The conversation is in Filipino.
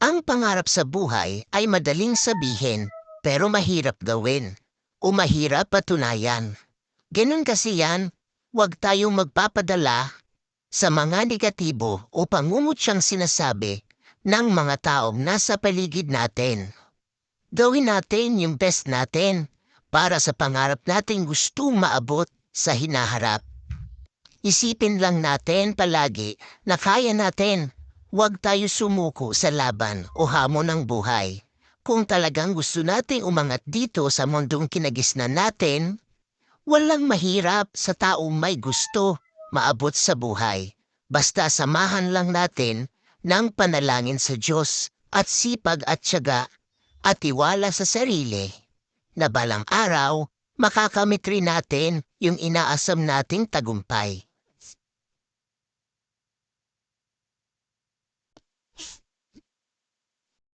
Ang pangarap sa buhay ay madaling sabihin pero mahirap gawin o mahirap patunayan. Ganun kasi yan, huwag tayong magpapadala sa mga negatibo o pangungutsyang sinasabi ng mga taong nasa paligid natin. Gawin natin yung best natin para sa pangarap natin gustong maabot sa hinaharap. Isipin lang natin palagi na kaya natin Huwag tayo sumuko sa laban o hamon ng buhay. Kung talagang gusto nating umangat dito sa mundong kinagisnan natin, walang mahirap sa taong may gusto maabot sa buhay. Basta samahan lang natin ng panalangin sa Diyos at sipag at tiyaga at tiwala sa sarili na balang araw makakamit rin natin yung inaasam nating tagumpay.